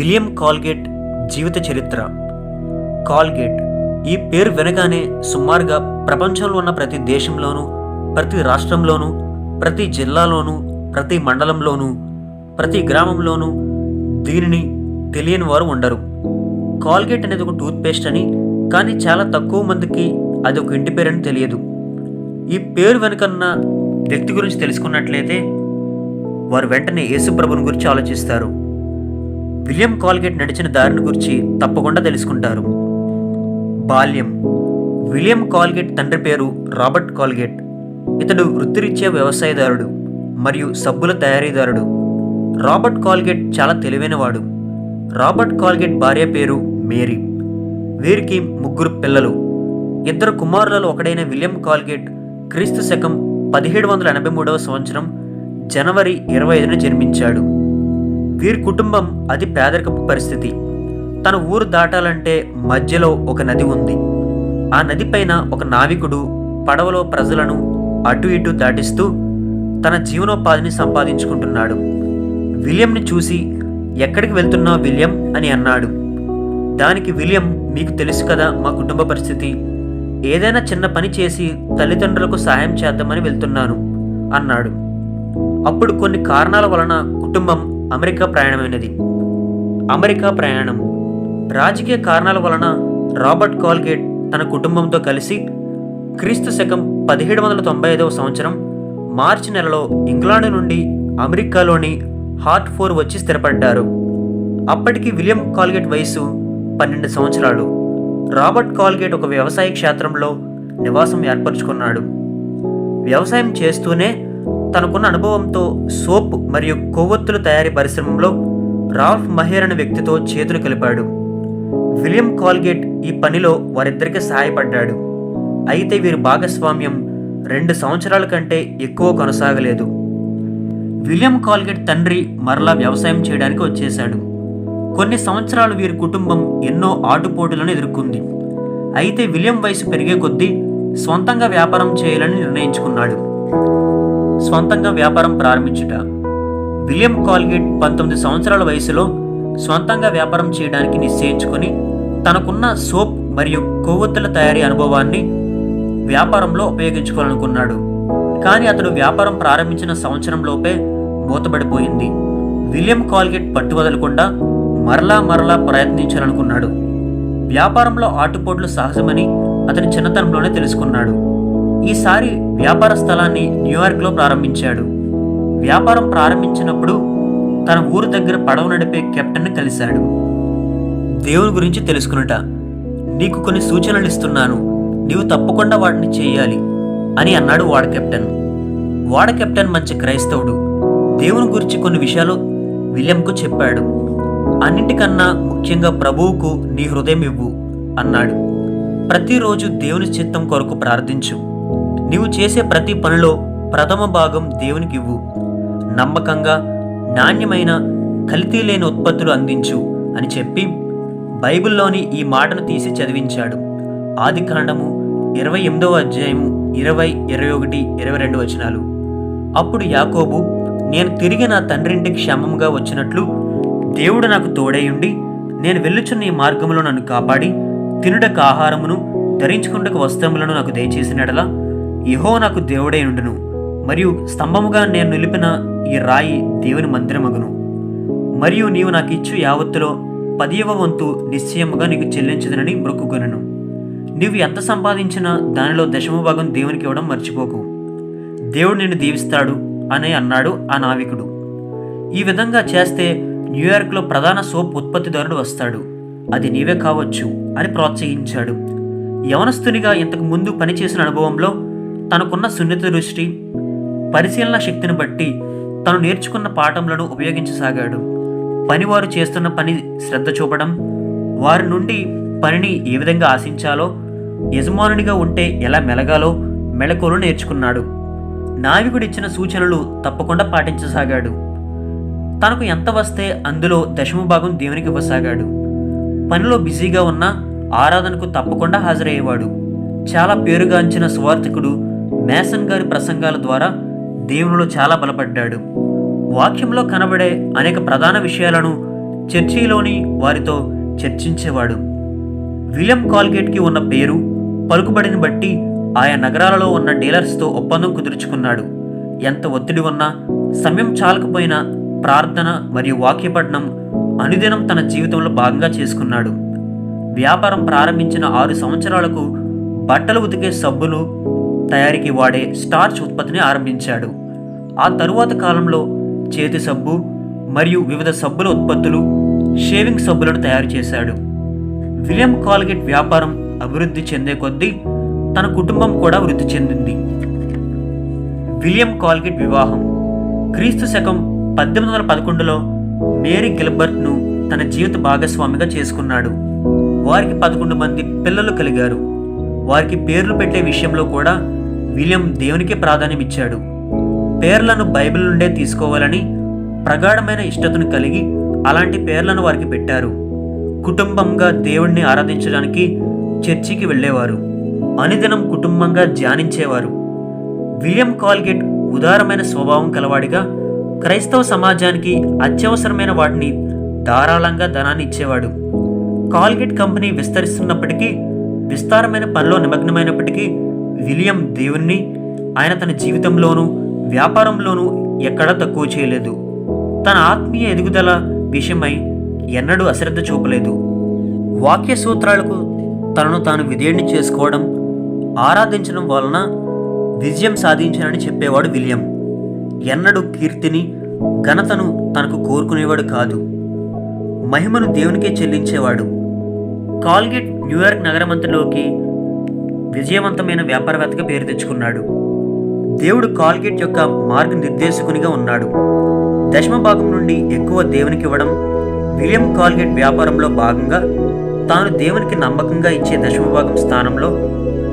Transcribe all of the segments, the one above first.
William Colgate జీవిత చరిత్ర. Colgate ఈ పేరు వినగానే సుమారుగా ప్రపంచంలో ఉన్న ప్రతి దేశంలోనూ ప్రతి రాష్ట్రంలోనూ ప్రతి జిల్లాలోనూ ప్రతి మండలంలోనూ ప్రతి గ్రామంలోనూ దీనిని తెలియని వారు ఉండరు. కాల్గేట్ అనేది ఒక టూత్పేస్ట్ అని కానీ చాలా తక్కువ మందికి అది ఒక ఇంటి పేరని తెలియదు. ఈ పేరు వెనుకన్న వ్యక్తి గురించి తెలుసుకున్నట్లయితే వారు వెంటనే యేసుప్రభుని గురించి ఆలోచిస్తారు. విలియం కాల్గేట్ నడిచిన దారిని గురించి తప్పకుండా తెలుసుకుంటారు. బాల్యం. విలియం కాల్గేట్ తండ్రి పేరు రాబర్ట్ కాల్గేట్. ఇతడు వృత్తిరీత్యా వ్యవసాయదారుడు మరియు సబ్బుల తయారీదారుడు. రాబర్ట్ కాల్గేట్ చాలా తెలివైనవాడు. రాబర్ట్ కాల్గేట్ భార్య పేరు మేరీ. వీరికి ముగ్గురు పిల్లలు. ఇద్దరు కుమారులలో ఒకడైన విలియం కాల్గేట్ క్రీస్తు శకం పదిహేడు వందల ఎనభై మూడవ సంవత్సరం జనవరి ఇరవై ఐదున జన్మించాడు. వీరి కుటుంబం అతి పేదరికపు పరిస్థితి. తన ఊరు దాటాలంటే మధ్యలో ఒక నది ఉంది. ఆ నది పైన ఒక నావికుడు పడవలో ప్రజలను అటు ఇటు దాటిస్తూ తన జీవనోపాధిని సంపాదించుకుంటున్నాడు. విలియంని చూసి ఎక్కడికి వెళ్తున్నావు విలియం? అని అన్నాడు. దానికి విలియం మీకు తెలుసు కదా మా కుటుంబ పరిస్థితి. ఏదైనా చిన్న పని చేసి తల్లిదండ్రులకు సహాయం చేద్దామని వెళ్తున్నాను అన్నాడు. అప్పుడు కొన్ని కారణాల వలన కుటుంబం అమెరికా ప్రయాణమైనది. అమెరికా ప్రయాణం. రాజకీయ కారణాల వలన రాబర్ట్ కాల్గేట్ తన కుటుంబంతో కలిసి క్రీస్తు శకం పదిహేడు వందల తొంభై ఐదవ సంవత్సరం మార్చి నెలలో ఇంగ్లాండ్ నుండి అమెరికాలోని హార్ట్ ఫోర్ వచ్చి స్థిరపడ్డారు. అప్పటికి విలియం కాల్గేట్ వయసు పన్నెండు సంవత్సరాలు. రాబర్ట్ కాల్గేట్ ఒక వ్యవసాయ క్షేత్రంలో నివాసం ఏర్పరచుకున్నాడు. వ్యవసాయం చేస్తూనే తనకున్న అనుభవంతో సోప్ మరియు కొవ్వొత్తుల తయారీ పరిశ్రమలో రాల్ఫ్ మహేర్ అనే వ్యక్తితో చేతులు కలిపాడు. విలియం కాల్గేట్ ఈ పనిలో వారిద్దరికి సహాయపడ్డాడు. అయితే వీరి భాగస్వామ్యం రెండు సంవత్సరాల కంటే ఎక్కువ కొనసాగలేదు. విలియం కాల్గేట్ తండ్రి మరలా వ్యవసాయం చేయడానికి వచ్చేశాడు. కొన్ని సంవత్సరాలు వీరి కుటుంబం ఎన్నో ఆటుపోటులను ఎదుర్కొంది. అయితే విలియం వయసు పెరిగే కొద్దీ సొంతంగా వ్యాపారం చేయాలని నిర్ణయించుకున్నాడు. స్వంతంగా వ్యాపారం ప్రారంభించుట. విలియం కాల్గేట్ పంతొమ్మిది సంవత్సరాల వయసులో స్వంతంగా వ్యాపారం చేయడానికి నిశ్చయించుకుని తనకున్న సోప్ మరియు కొవ్వొత్తుల తయారీ అనుభవాన్ని వ్యాపారంలో ఉపయోగించుకోవాలనుకున్నాడు. కానీ అతడు వ్యాపారం ప్రారంభించిన సంవత్సరంలోపే మూతబడిపోయింది విలియం కాల్గేట్ పట్టువదలకుండా మరలా మరలా ప్రయత్నించాలనుకున్నాడు. వ్యాపారంలో ఆటుపోట్లు సహజమని అతని చిన్నతనంలోనే తెలుసుకున్నాడు. ఈసారి వ్యాపార స్థలాన్ని న్యూయార్క్లో ప్రారంభించాడు. వ్యాపారం ప్రారంభించినప్పుడు తన ఊరు దగ్గర పడవ నడిపే కెప్టెన్ని కలిశాడు. దేవుని గురించి తెలుసుకునుట. నీకు కొన్ని సూచనలు ఇస్తున్నాను. నీవు తప్పకుండా వాటిని చేయాలి అని అన్నాడు వాడ కెప్టెన్. వాడ కెప్టెన్ మంచి క్రైస్తవుడు. దేవుని గురించి కొన్ని విషయాలు విలియంకు చెప్పాడు. అన్నింటికన్నా ముఖ్యంగా ప్రభువుకు నీ హృదయం ఇవ్వు అన్నాడు. ప్రతిరోజు దేవుని చిత్తం కొరకు ప్రార్థించు. నీవు చేసే ప్రతి పనిలో ప్రథమ భాగం దేవునికి ఇవ్వు. నమ్మకంగా నాణ్యమైన కల్తీ లేని ఉత్పత్తులు అందించు అని చెప్పి బైబిల్లోని ఈ మాటను తీసి చదివించాడు. ఆది కాండము ఇరవై ఎనిమిదవ అధ్యాయము ఇరవై ఇరవై ఒకటి ఇరవై రెండు వచనాలు. అప్పుడు యాకోబు నేను తిరిగి నా తండ్రింటికి క్షేమంగా వచ్చినట్లు దేవుడు నాకు తోడైయుండి నేను వెళ్ళుచున్న ఈ మార్గంలో నన్ను కాపాడి తినుటకు ఆహారమును ధరించుకుంటకు వస్త్రములను నాకు దయచేసినడలా యహో నాకు దేవుడై ఉండును మరియు స్తంభముగా నేను నిలిపిన ఈ రాయి దేవుని మందిరమగును. మరియు నీవు నాకు ఇచ్చు యావత్తులో పదియవ వంతు నిశ్చయముగా నీకు చెల్లించదనని మొక్కుకొనను నీవు ఎంత సంపాదించినా దానిలో దశమ భాగం దేవునికి ఇవ్వడం మర్చిపోకు. దేవుడు నిన్ను దీవిస్తాడు అని అన్నాడు ఆ నావికుడు. ఈ విధంగా చేస్తే న్యూయార్క్లో ప్రధాన సోప్ ఉత్పత్తిదారుడు వస్తాడు. అది నీవే కావచ్చు అని ప్రోత్సహించాడు. యవనస్తునిగా ఇంతకు ముందు పనిచేసిన అనుభవంలో తనకున్న సున్నిత దృష్టి పరిశీలన శక్తిని బట్టి తను నేర్చుకున్న పాఠంలను ఉపయోగించసాగాడు. పనివారు చేస్తున్న పని శ్రద్ధ చూపడం వారి నుండి పనిని ఏ విధంగా ఆశించాలో యజమానునిగా ఉంటే ఎలా మెలగాలో మెళకువలు నేర్చుకున్నాడు. నావికుడిచ్చిన సూచనలు తప్పకుండా పాటించసాగాడు. తనకు ఎంత వస్తే అందులో దశమ భాగం దేవునికి ఇవ్వసాగాడు పనిలో బిజీగా ఉన్న ఆరాధనకు తప్పకుండా హాజరయ్యేవాడు. చాలా పేరుగాంచిన స్వార్థకుడు మేసన్ గారి ప్రసంగాల ద్వారా దేవునిలో చాలా బలపడ్డాడు. వాక్యంలో కనబడే అనేక ప్రధాన విషయాలను చర్చిలోని వారితో చర్చించేవాడు. విలియం కాల్గేట్కి ఉన్న పేరు పలుకుబడిని బట్టి ఆయా నగరాలలో ఉన్న డీలర్స్తో ఒప్పందం కుదుర్చుకున్నాడు. ఎంత ఒత్తిడి ఉన్నా సమయం చాలకపోయినా ప్రార్థన మరియు వాక్యపట్నం అనుదినం తన జీవితంలో భాగంగా చేసుకున్నాడు. వ్యాపారం ప్రారంభించిన ఆరు సంవత్సరాలకు బట్టలు ఉతికే సబ్బులు తయారీకి వాడే స్టార్చ్ ఉత్పత్తిని ఆరంభించాడు. ఆ తరువాత కాలంలో చేతి సబ్బు మరియు వివిధ సబ్బుల ఉత్పత్తులు షేవింగ్ సబ్బులను తయారు చేశాడు. విలియం కాల్గేట్ వ్యాపారం అభివృద్ధి చెందే కొద్దీ తన కుటుంబం కూడా వృద్ధి చెందింది. విలియం కాల్గేట్ వివాహం. క్రీస్తు శకం పద్దెనిమిది వందల పదకొండులో మేరీ గిల్బర్ట్ను తన జీవిత భాగస్వామిగా చేసుకున్నాడు. వారికి పదకొండు మంది పిల్లలు కలిగారు. వారికి పేర్లు పెట్టే విషయంలో కూడా విలియం దేవునికి ప్రాధాన్యమిచ్చాడు. పేర్లను బైబిల్ నుండే తీసుకోవాలని ప్రగాఢమైన ఇష్టతను కలిగి అలాంటి పేర్లను వారికి పెట్టారు. కుటుంబంగా దేవుణ్ణి ఆరాధించడానికి చర్చికి వెళ్ళేవారు. అనుదినం కుటుంబంగా ధ్యానించేవారు. విలియం కాల్గేట్ ఉదారమైన స్వభావం కలవాడిగా క్రైస్తవ సమాజానికి అత్యవసరమైన వాటిని ధారాళంగా ధనాన్ని ఇచ్చేవాడు. కాల్గేట్ కంపెనీ విస్తరిస్తున్నప్పటికీ విస్తారమైన పనిలో నిమగ్నమైనప్పటికీ విలియం దేవుణ్ణి ఆయన తన జీవితంలోనూ వ్యాపారంలోనూ ఎక్కడా తక్కువ చేయలేదు. తన ఆత్మీయ ఎదుగుదల విషయమై ఎన్నడూ అశ్రద్ధ చూపలేదు. వాక్య సూత్రాలకు తనను తాను విధేయుడిని చేసుకోవడం ఆరాధించడం వలన విజయం సాధించానని చెప్పేవాడు విలియం. ఎన్నడూ కీర్తిని ఘనతను తనకు కోరుకునేవాడు కాదు. మహిమను దేవునికే చెల్లించేవాడు. కాల్గేట్ న్యూయార్క్ నగరమంతలోకి విజయవంతమైన వ్యాపారవేత్తగా పేరు తెచ్చుకున్నాడు. దేవుడు కాల్గేట్ యొక్క మార్గనిర్దేశకునిగా ఉన్నాడు. దశమ భాగం నుండి ఎక్కువ దేవునికి ఇవ్వడం విలియం కాల్గేట్ వ్యాపారంలో భాగంగా తాను దేవునికి నమ్మకంగా ఇచ్చే దశమ భాగం స్థానంలో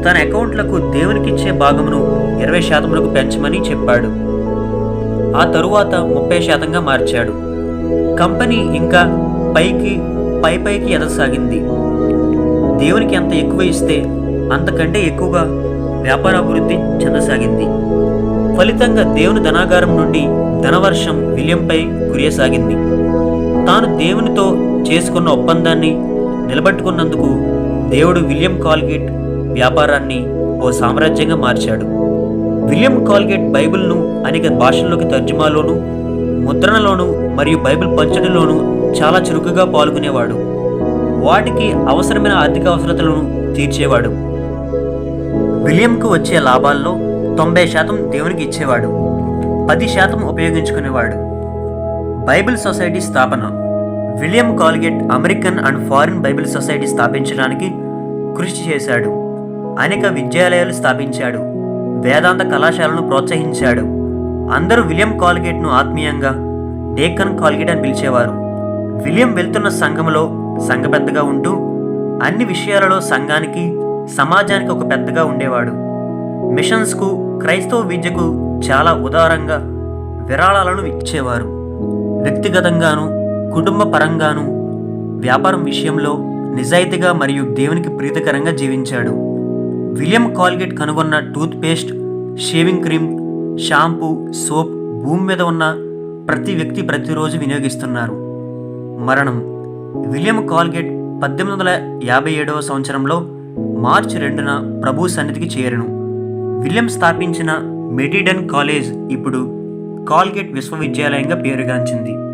తన అకౌంట్లకు దేవునికి ఇచ్చే భాగమును ఇరవై శాతములకు పెంచమని చెప్పాడు. ఆ తరువాత ముప్పై శాతంగా మార్చాడు. కంపెనీ ఇంకా పైకి పై పైకి ఎదసాగింది. దేవునికి ఎంత ఎక్కువ ఇస్తే అంతకంటే ఎక్కువగా వ్యాపార అభివృద్ధి చెందసాగింది. ఫలితంగా దేవుని ధనాగారం నుండి ధనవర్షం విలియంపై కురియసాగింది. తాను దేవునితో చేసుకున్న ఒప్పందాన్ని నిలబెట్టుకున్నందుకు దేవుడు విలియం కాల్గేట్ వ్యాపారాన్ని ఓ సామ్రాజ్యంగా మార్చాడు. విలియం కాల్గేట్ బైబిల్ను అనేక భాషల్లోకి తర్జుమాలోను ముద్రణలోను మరియు బైబిల్ పంచడంలోను చాలా చురుకుగా పాల్గొనేవాడు. వాటికి అవసరమైన ఆర్థిక అవసరతలను తీర్చేవాడు. విలియంకు వచ్చే లాభాల్లో తొంభై శాతం దేవునికి ఇచ్చేవాడు. పది శాతం ఉపయోగించుకునేవాడు. బైబిల్ సొసైటీ స్థాపన. William Colgate American and foreign Bible society స్థాపించడానికి కృషి చేశాడు. అనేక విద్యాలయాలు స్థాపించాడు. వేదాంత కళాశాలను ప్రోత్సహించాడు. అందరూ విలియం కాల్గేట్ను ఆత్మీయంగా డేకన్ కాల్గేట్ అని పిలిచేవారు. విలియం వెళ్తున్న సంఘంలో సంఘ పెద్దగా ఉంటూ అన్ని విషయాలలో సంఘానికి సమాజానికి ఒక పెద్దగా ఉండేవాడు. మిషన్స్కు క్రైస్తవ విద్యకు చాలా ఉదారంగా విరాళాలను ఇచ్చేవారు. వ్యక్తిగతంగాను కుటుంబ పరంగాను వ్యాపారం విషయంలో నిజాయితీగా మరియు దేవునికి ప్రీతికరంగా జీవించాడు. విలియం కాల్గేట్ కనుగొన్న toothpaste shaving cream shampoo soap భూమి మీద ఉన్న ప్రతి వ్యక్తి ప్రతిరోజు వినియోగిస్తున్నారు. మరణం. విలియం కాల్గేట్ పద్దెనిమిది వందల యాభై ఏడవ సంవత్సరంలో మార్చి రెండున ప్రభు సన్నిధికి చేరను. విలియం స్థాపించిన మెడిడన్ కాలేజ్ ఇప్పుడు కాల్గేట్ విశ్వవిద్యాలయంగా పేరుగాంచింది.